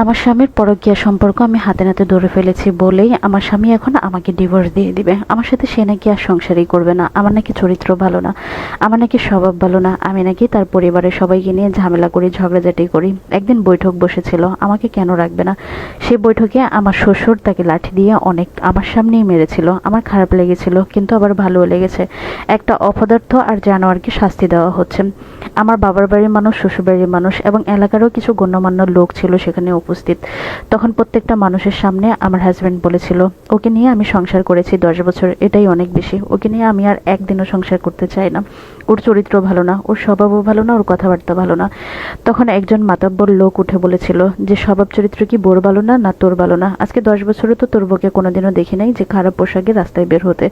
আমার স্বামীর পরকীয়া সম্পর্ক আমি হাতে নাতে ধরে ফেলেছি বলেই আমার স্বামী এখন আমাকে ডিভোর্স দিয়ে দিবে। আমার সাথে সে নাকি আর সংসারই করবে না। আমার নাকি চরিত্র ভালো না। আমার নাকি স্বভাব ভালো না। আমি নাকি তার পরিবারের সবাইকে নিয়ে ঝামেলা করি, ঝগড়াঝাটি করি। একদিন বৈঠক বসেছিল। আমাকে কেন রাখবে না? সেই বৈঠকে আমার শ্বশুর তাকে লাঠি দিয়ে অনেক আমার সামনেই মেরেছিল। আমার খারাপ লেগেছিল, কিন্তু আবার ভালোও লেগেছে। একটা অপদার্থ আর জানোয়ারকে শাস্তি দেওয়া হচ্ছে। আমার বাবার বাড়ির মানুষ শ্বশুর বাড়ির মানুষ এবং এলাকারও কিছু গণ্যমান্য লোক ছিল সেখানে উপস্থিত। তখন প্রত্যেকটা মানুষের সামনে আমার হাজব্যান্ড বলেছিল, ওকে নিয়ে আমি সংসার করেছি দশ বছর, এটাই অনেক বেশি। ওকে নিয়ে আমি আর একদিনও সংসার করতে চাই না। ওর চরিত্র ভালো না, ওর স্বভাবও ভালো না, ওর কথাবার্তা ভালো না। তখন একজন মাতাব্বর লোক উঠে বলেছিল যে, স্বভাব চরিত্র কি বোর ভালো না না তোর ভালো না? আজকে দশ বছরে তো তোর বউকে কোনোদিনও দেখি নাই যে, খারাপ পোশাকে রাস্তায় বের হতে।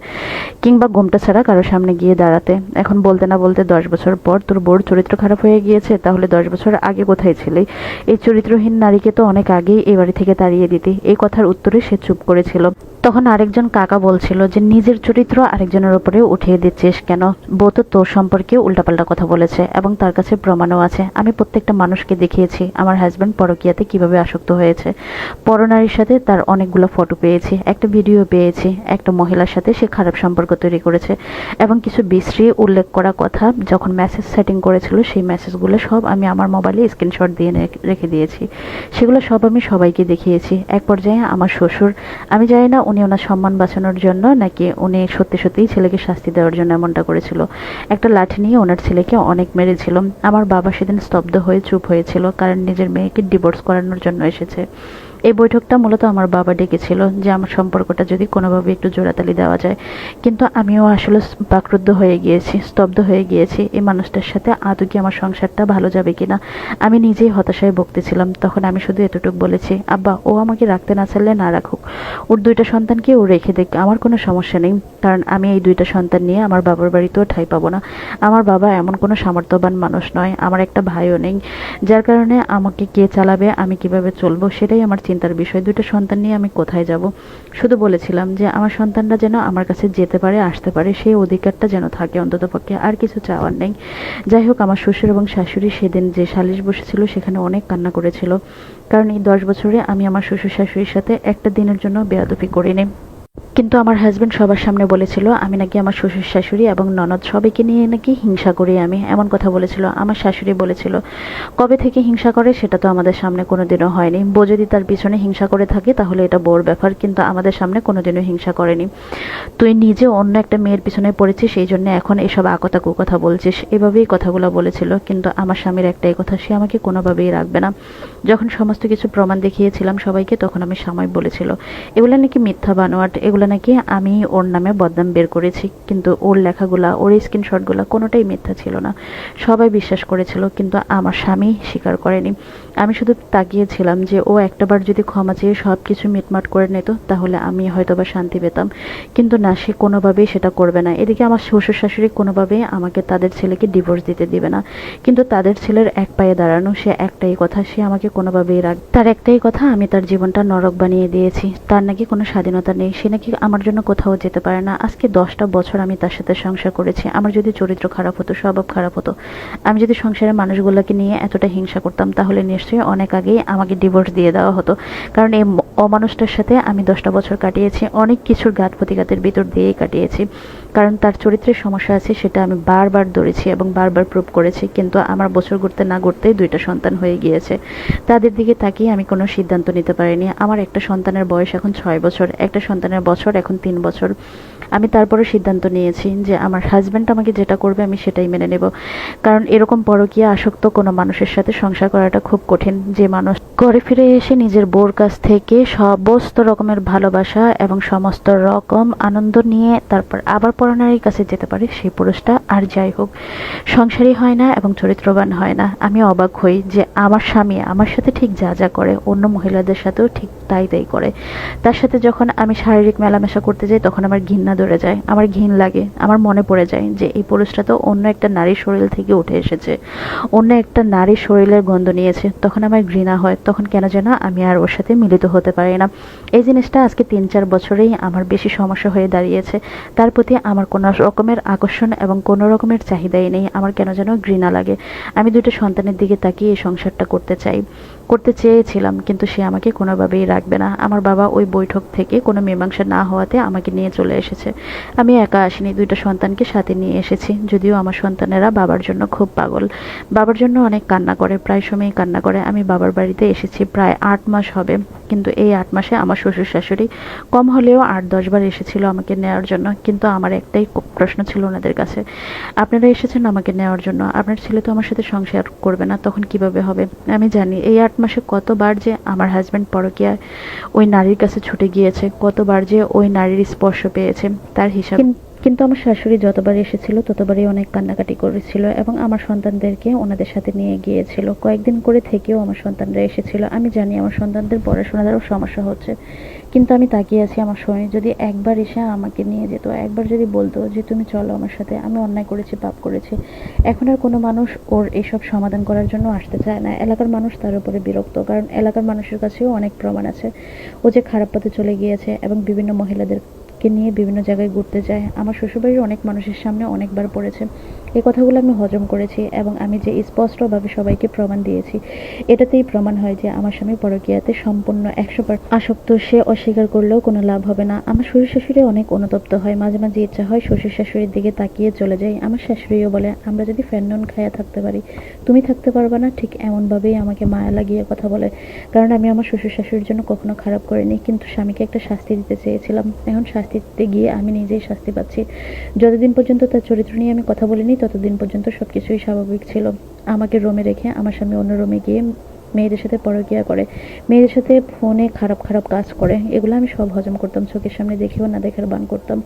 কিংবা গোমটা ছাড়া কারও সামনে গিয়ে দাঁড়াতে। এখন বলতে না বলতে দশ বছর পর তোর বোর চরিত্র খারাপ হয়ে গিয়েছে, তাহলে দশ বছর আগে কোথায় ছিলি? এই চরিত্রহীন নারীকে তো অনেক আগেই এ বাড়ি থেকে তাড়িয়ে দিতি। এই কথার উত্তরে সে চুপ করেছিল। তখন আরেকজন কাকা বলছিল যে, নিজের চরিত্র আরেকজনের উপরে উঠিয়ে দিচ্ছিস কেন? বউ তো তোর সম্পর্কে উল্টাপাল্টা কথা বলেছে এবং তার কাছে প্রমাণও আছে। আমি প্রত্যেকটা মানুষকে দেখিয়েছি। আমার হাজব্যান্ড পরকীয়াতে কীভাবে আসক্ত হয়েছে। পরনারীর সাথে তার অনেকগুলো ফটো পেয়েছি। একটা ভিডিও পেয়েছি। একটা মহিলার সাথে সে খারাপ সম্পর্ক তৈরি করেছে এবং কিছু বিশ্রী উল্লেখ করা কথা যখন মেসেজ সেটিং করেছিল, সেই মেসেজগুলো সব আমি আমার মোবাইলে স্ক্রিনশট দিয়ে রেখে দিয়েছি। সেগুলো সব আমি সবাইকে দেখিয়েছি। এক পর্যায়ে আমার শ্বশুর, আমি জানি না উনি ওনার সম্মান বাঁচানোর জন্য নাকি উনি সত্যি সত্যিই ছেলেকে শাস্তি দেওয়ার জন্য এমনটা করেছিল। একটা লাঠি নিয়ে ওনার ছেলেকে অনেক মেরেছিল। আমার বাবা সেদিন স্তব্ধ হয়ে চুপ হয়েছিল, কারণ নিজের মেয়েকে ডিভোর্স করানোর জন্য এসেছে। এই বৈঠকটা মূলত আমার বাবা ডেকেছিল যে আমার সম্পর্কটা যদি কোনোভাবে একটু জোড়াতালি দেওয়া যায়। কিন্তু আমিও আসলে বাকরুদ্ধ হয়ে গিয়েছি, স্তব্ধ হয়ে গিয়েছি এই মানুষটার সাথে। আদৌ কি আমার সংসারটা ভালো যাবে কিনা? আমি নিজেই হতাশায় বকতেছিলাম তখন আমি শুধু এতটুকু বলেছি, আব্বা, ও আমাকে রাখতে না চাইলে না রাখুক। ওর দুইটা সন্তানকে ও রেখে দেখ, আমার কোনো সমস্যা নেই। কারণ আমি এই দুইটা সন্তান নিয়ে আমার বাবার বাড়িতেও ঠাই পাবো না। আমার বাবা এমন কোনো সামর্থ্যবান মানুষ নয়, আমার একটা ভাইও নেই। যার কারণে আমাকে কে চালাবে, আমি কীভাবে চলবো, সেটাই আমার চিন্তার বিষয় দুটো সন্তান নিয়ে আমি কোথায় যাব? শুধু বলেছিলাম যে আমার সন্তানরা যেন আমার কাছে যেতে পারে, আসতে পারে, সেই অধিকারটা যেন থাকে, অন্তত পক্ষে আর কিছু চাওয়ার নেই। যাই হোক, আমার শ্বশুর এবং শাশুড়ি সেদিন যে সালিশ বসেছিল, সেখানে অনেক কান্না করেছিল। কারণ এই দশ বছরে আমি আমার শ্বশুর শাশুড়ির সাথে একটা দিনের জন্য বেয়াদপি করিনি। কিন্তু আমার হাজবেন্ড সবার সামনে বলেছিল, আমি নাকি আমার শ্বশুর শাশুড়ি এবং ননদ সবাইকে নিয়ে নাকি হিংসা করি আমি। এমন কথা বলেছিল, আমার শাশুড়ি বলেছিল, কবে থেকে হিংসা করে সেটা তো আমাদের সামনে কোনোদিনও হয়নি। বউ যদি তার পিছনে হিংসা করে থাকে তাহলে এটা বোর ব্যাপার, কিন্তু আমাদের সামনে কোনোদিনও হিংসা করেনি। তুই নিজে অন্য একটা মেয়ের পিছনে পড়েছিস সেই জন্য এখন এসব আকতা কুকথা বলছিস। এভাবেই কথাগুলো বলেছিল, কিন্তু আমার স্বামীর একটাই কথা, সে আমাকে কোনোভাবেই রাখবে না। যখন সমস্ত কিছু প্রমাণ দেখিয়েছিলাম সবাইকে, তখন আমি সময় বলেছিল, এগুলো নাকি মিথ্যা বানোয়াট, এগুলো নাকি আমি ওর নামে বদনাম বের করেছি, কিন্তু ওর লেখাগুলা, ওর স্ক্রিনশটগুলো কোনোটাই মিথ্যা ছিল না। সবাই বিশ্বাস করেছিল, কিন্তু আমার স্বামী স্বীকার করেনি। আমি শুধু তাকিয়েছিলাম যে ও একটাবার যদি ক্ষমা চেয়ে সব কিছু মিটমাট করে নিত, তাহলে আমি হয়তোবা শান্তি পেতাম। কিন্তু না, সে কোনোভাবেই সেটা করবে না। এদিকে আমার শ্বশুর শাশুড়ি কোনোভাবেই আমাকে তাদের ছেলেকে ডিভোর্স দিতে দিবে না। কিন্তু তাদের ছেলের এক পায়ে দাঁড়ানো, সে একটাই কথা, সে আমাকে কোনোভাবেই রাখ তার একটাই কথা, আমি তার জীবনটা নরক বানিয়ে দিয়েছি। তার নাকি কোনো স্বাধীনতা নেই, সে নাকি আমার জন্য কোথাও যেতে পারে না। আজকে দশটা বছর আমি তার সাথে সংসার করেছি। আমার যদি চরিত্র খারাপ হতো, স্বভাব খারাপ হতো, আমি যদি সংসারের মানুষগুলোকে নিয়ে এতটা হিংসা করতাম, তাহলে নিশ্চয়ই অনেক আগেই আমাকে ডিভোর্স দিয়ে দেওয়া হতো। কারণ এই অমানুষটার সাথে আমি দশটা বছর কাটিয়েছি, অনেক কিছুর গাত প্রতিঘাতের ভিতর দিয়েই কাটিয়েছি। কারণ তার চরিত্রের সমস্যা আছে, সেটা আমি বারবার ধরেছি এবং বারবার প্রুভ করেছি, কিন্তু আমার বছর ঘুরতে না ঘুরতেই দুইটা সন্তান হয়ে গিয়েছে। তাদের দিকে তাকিয়ে আমি কোনো সিদ্ধান্ত নিতে পারিনি। আমার একটা সন্তানের বয়স এখন ছয় বছর, একটা সন্তানের বছর এখন তিন বছর। আমি তারপরে সিদ্ধান্ত নিয়েছি যে আমার হাজব্যান্ড আমাকে যেটা করবে আমি সেটাই মেনে নেব। কারণ এরকম পরকীয়া আসক্ত কোনো মানুষের সাথে সংসার করাটা খুব কঠিন। যে মানুষ ঘরে ফিরে এসে নিজের বোর কাছ থেকে সমস্ত রকমের ভালোবাসা এবং সমস্ত রকম আনন্দ নিয়ে তারপর আবার পরনারীর কাছে যেতে পারে সেই পুরুষটা আর যাই হোক, সংসারী হয় না এবং চরিত্রবান হয় না। আমি অবাক হই যে আমার স্বামী আমার সাথে ঠিক যা যা করে, অন্য মহিলাদের সাথেও ঠিক তাই তাই করে। তার সাথে যখন আমি শারীরিক মেলামেশা করতে যাই, তখন আমার ঘৃণা ধরে যায়, আমার ঘিন লাগে, আমার মনে পড়ে যায় যে এই পুরুষটা তো অন্য একটা নারীর শরীর থেকে উঠে এসেছে, অন্য একটা নারীর শরীরের গন্ধ নিয়েছে। তখন আমার ঘৃণা হয়, তখন কেন যেন আমি আর ওর সাথে মিলিত হতে পারি না। এই জিনিসটা আজকে তিন চার বছরেই আমার বেশি সমস্যা হয়ে দাঁড়িয়েছে। তার প্রতি আমার কোনো রকমের আকর্ষণ এবং কোনো রকমের চাহিদাই নেই। আমার কেন যেন ঘৃণা লাগে। আমি দুটো সন্তানের দিকে তাকিয়ে এই সংসারটা করতে চাই। করতে চেয়েছিলাম, কিন্তু সে আমাকে কোনোভাবেই রাখবে না। আমার বাবা ওই বৈঠক থেকে কোনো মীমাংসা না হওয়াতে আমাকে নিয়ে চলে এসেছে। আমি একা আসিনি, দুইটা সন্তানকে সাথে নিয়ে এসেছি। যদিও আমার সন্তানেরা বাবার জন্য খুব পাগল। বাবার জন্য অনেক কান্না করে, প্রায় সময়ই কান্না করে। আমি বাবার বাড়িতে এসেছি প্রায় আট মাস হবে, কিন্তু এই আট মাসে আমার শ্বশুর শাশুড়ি কম হলেও আট দশবার এসেছিল আমাকে নেওয়ার জন্য, কিন্তু আমার একটাই প্রশ্ন ছিল ওনাদের কাছে। আপনারা এসেছেন আমাকে নেওয়ার জন্য। আপনার ছেলে তো আমার সাথে সংসার করবে না, তখন কীভাবে হবে? আমি জানি, এই আট মাসে কতবার যে আমার হাজব্যান্ড পরকীয়ায় ওই নারীর কাছে ছুটে গিয়েছে, কতবার যে ওই নারীর স্পর্শ পেয়েছে, তার হিসাব কিন্তু আমার শাশুড়ি যতবার এসেছিল, ততবারই অনেক কান্নাকাটি করেছিল এবং আমার সন্তানদেরকে ওনাদের সাথে নিয়ে গিয়েছিল। কয়েকদিন করে থেকেও আমার সন্তানরা এসেছিল। আমি জানি আমার সন্তানদের পড়াশোনারও সমস্যা হচ্ছে। কিন্তু আমি তাকিয়ে আছি আমার স্বামী যদি একবার এসে আমাকে নিয়ে যেত, একবার যদি বলতো যে, তুমি চলো আমার সাথে, আমি অন্যায় করেছি, পাপ করেছি। এখন আর কোনো মানুষ ওর এসব সমাধান করার জন্য আসতে চায় না। এলাকার মানুষ তার উপরে বিরক্ত, কারণ এলাকার মানুষের কাছেও অনেক প্রমাণ আছে। ও যে খারাপ পথে চলে গিয়েছে এবং বিভিন্ন মহিলাদেরকে নিয়ে বিভিন্ন জায়গায় ঘুরতে যায়। আমার শ্বশুরবাড়ির অনেক মানুষের সামনে অনেকবার পড়েছে। এই কথাগুলো আমি হজম করেছি এবং আমি যে স্পষ্টভাবে সবাইকে প্রমাণ দিয়েছি, এটাতেই প্রমাণ হয় যে আমার স্বামী পরকীয়াতে সম্পূর্ণ একশো আসক্ত, সে অস্বীকার করলেও কোনো লাভ হবে না। আমার শ্বশুর শাশুড়ি অনেক অনুতপ্ত হয়, মাঝে মাঝে ইচ্ছা হয় শ্বশুর শাশুড়ির দিকে তাকিয়ে চলে যাই। আমার শাশুড়িও বলে, আমরা যদি ফ্যান নুন খাইয়া থাকতে পারি, তুমি থাকতে পারবে না? ঠিক এমনভাবেই আমাকে মায়া লাগিয়ে কথা বলে। কারণ আমি আমার শ্বশুর শাশুড়ির জন্য কখনো খারাপ করিনি, কিন্তু স্বামীকে একটা শাস্তি দিতে চেয়েছিলাম। এখন শাস্তি দিতে গিয়ে আমি নিজেই শাস্তি পাচ্ছি। যতদিন পর্যন্ত তার চরিত্র নিয়ে আমি কথা বলিনি ততদিন পর্যন্ত সব কিছুই স্বাভাবিক ছিল, আমাকে রোমে রেখে আমার স্বামী অন্য রোমে গিয়ে মেয়েদের সাথে পরকীয়া করে, মেয়েদের সাথে ফোনে খারাপ খারাপ কাজ করে, এগুলো আমি সব হজম করতাম, চোখের সামনে দেখেও না দেখার বান করতাম।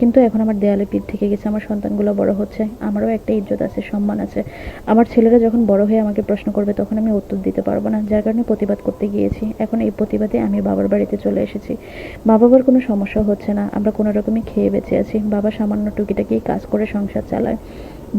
কিন্তু এখন আমার দেয়ালে পিঠ থেকে গেছে, আমার সন্তানগুলো বড় হচ্ছে, আমারও একটা ইজ্জত আছে, সম্মান আছে। আমার ছেলেরা যখন বড় হয়ে আমাকে প্রশ্ন করবে, তখন আমি উত্তর দিতে পারব না, যার কারণে প্রতিবাদ করতে গিয়েছি। এখন এই প্রতিবাদে আমি বাবার বাড়িতে চলে এসেছি। মা বাবার কোনো সমস্যা হচ্ছে না, আমরা কোনো রকমই খেয়ে বেঁচে আছি। বাবা সামান্য টুকিটাকি কাজ করে সংসার চালায়।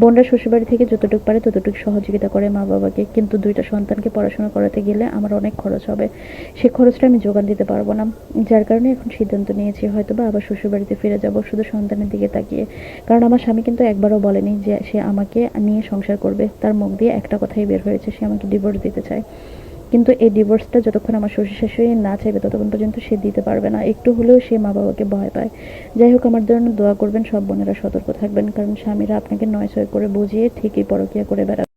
বোনরা শ্বশুরবাড়ি থেকে যতটুকু পারে ততটুকু সহযোগিতা করে মা বাবাকে। কিন্তু দুইটা সন্তানকে পড়াশোনা করাতে গেলে আমার অনেক খরচ হবে। সে খরচটা আমি যোগান দিতে পারব না। যার কারণে এখন সিদ্ধান্ত নিয়েছি হয়তো বা আবার শ্বশুরবাড়িতে ফিরে যাব শুধু সন্তানের দিকে তাকিয়ে। কারণ আমার স্বামী কিন্তু একবারও বলেনি যে সে আমাকে নিয়ে সংসার করবে। তার মুখ দিয়ে একটা কথাই বের হয়েছে, সে আমাকে ডিভোর্স দিতে চায়। কিন্তু এই ডিভোর্সটা যতক্ষণ আমার শ্বশুর শাশুড়ি না চাইবে, ততক্ষণ পর্যন্ত সে দিতে পারবে না। একটু হলেও সে মা বাবাকে ভয় পায়। যাই হোক, আমার জন্য দোয়া করবেন, সব বোনেরা সতর্ক থাকবেন, কারণ স্বামীরা আপনাকে নয় ছয় করে বুঝিয়ে ঠিকই পরকিয়া করে বেড়াবে